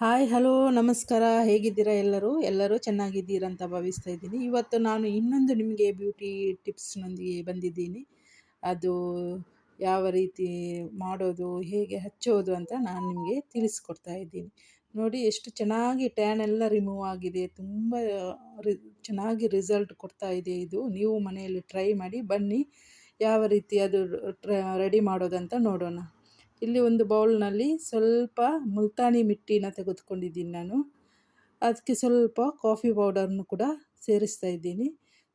Hi hello ನಮಸ್ಕಾರ. ಹೇಗಿದ್ದೀರಾ ಎಲ್ಲರೂ? ಎಲ್ಲರೂ ಚೆನ್ನಾಗಿದ್ದೀರಂತ ಭಾವಿಸ್ತಾ ಇದ್ದೀನಿ. ಇವತ್ತು ನಾನು ಇನ್ನೊಂದು ನಿಮಗೆ ಬ್ಯೂಟಿ ಟಿಪ್ಸ್ನೊಂದಿಗೆ ಬಂದಿದ್ದೀನಿ. ಅದು ಯಾವ ರೀತಿ ಮಾಡೋದು, ಹೇಗೆ ಹಚ್ಚೋದು ಅಂತ ನಾನು ನಿಮಗೆ ತಿಳಿಸ್ಕೊಡ್ತಾ ಇದ್ದೀನಿ. ನೋಡಿ, ಎಷ್ಟು ಚೆನ್ನಾಗಿ ಟ್ಯಾನ್ ಎಲ್ಲ ರಿಮೂವ್ ಆಗಿದೆ. ತುಂಬ ರಿ, ಚೆನ್ನಾಗಿ ರಿಸಲ್ಟ್ ಕೊಡ್ತಾ ಇದೆ ಇದು. ನೀವು ಮನೆಯಲ್ಲಿ ಟ್ರೈ ಮಾಡಿ, ಬನ್ನಿ. ಯಾವ ರೀತಿ ಅದು ರೆಡಿ ಮಾಡೋದಂತ ನೋಡೋಣ. ಇಲ್ಲಿ ಒಂದು ಬೌಲ್ನಲ್ಲಿ ಸ್ವಲ್ಪ ಮುಲ್ತಾನಿ ಮಿಟ್ಟಿನ ತೆಗೆದುಕೊಂಡಿದ್ದೀನಿ ನಾನು. ಅದಕ್ಕೆ ಸ್ವಲ್ಪ ಕಾಫಿ ಪೌಡರ್ನು ಕೂಡ ಸೇರಿಸ್ತಾ ಇದ್ದೀನಿ.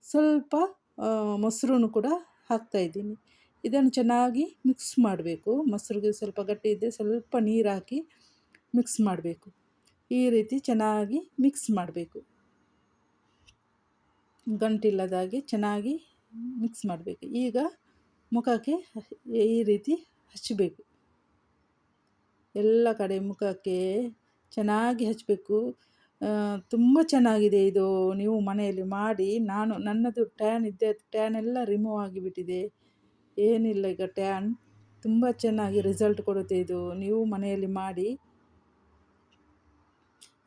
ಸ್ವಲ್ಪ ಮೊಸರು ಕೂಡ ಹಾಕ್ತಾಯಿದ್ದೀನಿ ಇದನ್ನು ಚೆನ್ನಾಗಿ ಮಿಕ್ಸ್ ಮಾಡಬೇಕು. ಮೊಸರಿಗೆ ಸ್ವಲ್ಪ ಗಟ್ಟಿ ಇದ್ದರೆ ಸ್ವಲ್ಪ ನೀರು ಹಾಕಿ ಮಿಕ್ಸ್ ಮಾಡಬೇಕು. ಈ ರೀತಿ ಚೆನ್ನಾಗಿ ಮಿಕ್ಸ್ ಮಾಡಬೇಕು. ಗಂಟಿಲ್ಲದಾಗೆ ಚೆನ್ನಾಗಿ ಮಿಕ್ಸ್ ಮಾಡಬೇಕು. ಈಗ ಮುಖಕ್ಕೆ ಈ ರೀತಿ ಹಚ್ಚಬೇಕು ಎಲ್ಲ ಕಡೆ ಮುಖಕ್ಕೆ ಚೆನ್ನಾಗಿ ಹಚ್ಚಬೇಕು ತುಂಬ ಚೆನ್ನಾಗಿದೆ ಇದು ನೀವು ಮನೆಯಲ್ಲಿ ಮಾಡಿ. ನಾನು ನನ್ನದು ಟ್ಯಾನ್ ಇದ್ದೆ ಟ್ಯಾನ್ ಎಲ್ಲ ರಿಮೂವ್ ಆಗಿಬಿಟ್ಟಿದೆ. ಏನಿಲ್ಲ ಈಗ ಟ್ಯಾನ್ ತುಂಬ ಚೆನ್ನಾಗಿ ರಿಸಲ್ಟ್ ಕೊಡುತ್ತೆ ಇದು. ನೀವು ಮನೆಯಲ್ಲಿ ಮಾಡಿ.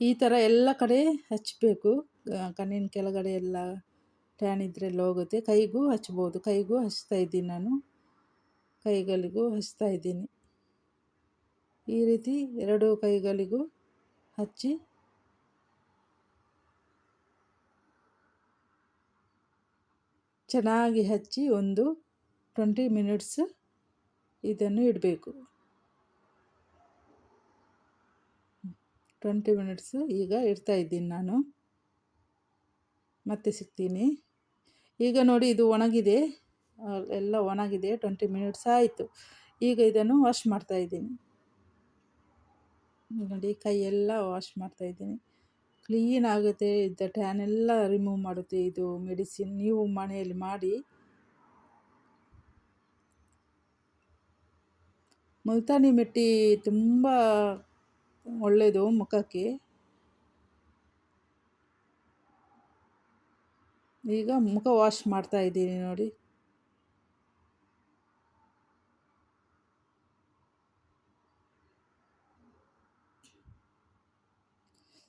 ಈ ಥರ ಎಲ್ಲ ಕಡೆ ಹಚ್ಚಬೇಕು ಕಣ್ಣಿನ ಕೆಳಗಡೆ ಎಲ್ಲ ಟ್ಯಾನ್ ಇದ್ರೆಲ್ಲ ಹೋಗುತ್ತೆ. ಕೈಗೂ ಹಚ್ಬೋದು. ಕೈಗೂ ಹಚ್ತಾ ಇದ್ದೀನಿ ನಾನು. ಕೈಗಳಿಗೂ ಹಚ್ತಾ ಇದ್ದೀನಿ. ಈ ರೀತಿ ಎರಡು ಕೈಗಳಿಗೂ ಹಚ್ಚಿ ಚೆನ್ನಾಗಿ ಹಚ್ಚಿ ಒಂದು ಟ್ವೆಂಟಿ ಮಿನಿಟ್ಸ್ ಇದನ್ನು ಇಡಬೇಕು. ಟ್ವೆಂಟಿ ಮಿನಿಟ್ಸ್ ಈಗ ಇಡ್ತಾ ಇದ್ದೀನಿ ನಾನು. ಮತ್ತೆ ಸಿಗ್ತೀನಿ. ಈಗ ನೋಡಿ ಇದು ಒಣಗಿದೆ. ಎಲ್ಲ ಒಣಗಿದೆ. ಟ್ವೆಂಟಿ ಮಿನಿಟ್ಸ್ ಆಯಿತು. ಈಗ ಇದನ್ನು ವಾಶ್ ಮಾಡ್ತಾ ಇದ್ದೀನಿ. ನೋಡಿ, ಕೈಯೆಲ್ಲ ವಾಶ್ ಮಾಡ್ತಾಯಿದ್ದೀನಿ ಕ್ಲೀನ್ ಆಗುತ್ತೆ, ಇದ್ದ ಟ್ಯಾನ್ ಎಲ್ಲ ರಿಮೂವ್ ಮಾಡುತ್ತೆ ಇದು ಮೆಡಿಸಿನ್ ನೀವು ಮನೆಯಲ್ಲಿ ಮಾಡಿ. ಮುಲ್ತಾನಿ ಮೆಟ್ಟಿ ತುಂಬ ಒಳ್ಳೆಯದು ಮುಖಕ್ಕೆ. ಈಗ ಮುಖ ವಾಶ್ ಮಾಡ್ತಾ ಇದ್ದೀನಿ ನೋಡಿ.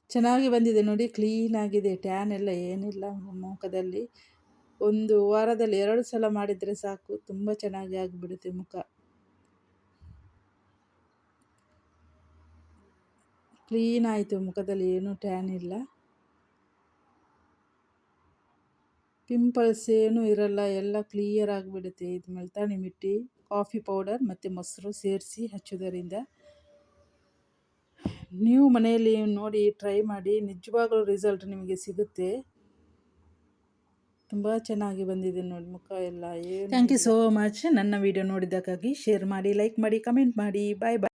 ಚೆನ್ನಾಗಿ ಬಂದಿದೆ ನೋಡಿ ಕ್ಲೀನಾಗಿದೆ ಟ್ಯಾನ್ ಎಲ್ಲ ಏನಿಲ್ಲ ಮುಖದಲ್ಲಿ. ಒಂದು ವಾರದಲ್ಲಿ ಎರಡು ಸಲ ಮಾಡಿದರೆ ಸಾಕು, ತುಂಬ ಚೆನ್ನಾಗಿ ಆಗಿಬಿಡುತ್ತೆ ಮುಖ. ಕ್ಲೀನ್ ಆಯಿತು, ಮುಖದಲ್ಲಿ ಏನೂ ಟ್ಯಾನ್ ಇಲ್ಲ. ಪಿಂಪಲ್ಸ್ ಏನೂ ಇರಲ್ಲ, ಎಲ್ಲ ಕ್ಲಿಯರ್ ಆಗಿಬಿಡುತ್ತೆ. ಇದು ಮೆಲ್ತಾಣಿ ಮಿಟ್ಟಿ ಕಾಫಿ ಪೌಡರ್ ಮತ್ತು ಮೊಸರು ಸೇರಿಸಿ ಹಚ್ಚೋದರಿಂದ. ನೀವು ಮನೆಯಲ್ಲಿ ನೋಡಿ ಟ್ರೈ ಮಾಡಿ ನಿಜವಾಗ್ಲೂ ರಿಸಲ್ಟ್ ನಿಮಗೆ ಸಿಗುತ್ತೆ. ತುಂಬ ಚೆನ್ನಾಗಿ ಬಂದಿದೆ ನೋಡಿ ಮುಖ ಎಲ್ಲ. ಥ್ಯಾಂಕ್ ಯು ಸೋ ಮಚ್ ನನ್ನ ವಿಡಿಯೋ ನೋಡಿದ್ದಕ್ಕಾಗಿ ಶೇರ್ ಮಾಡಿ ಲೈಕ್ ಮಾಡಿ ಕಮೆಂಟ್ ಮಾಡಿ. Bye bye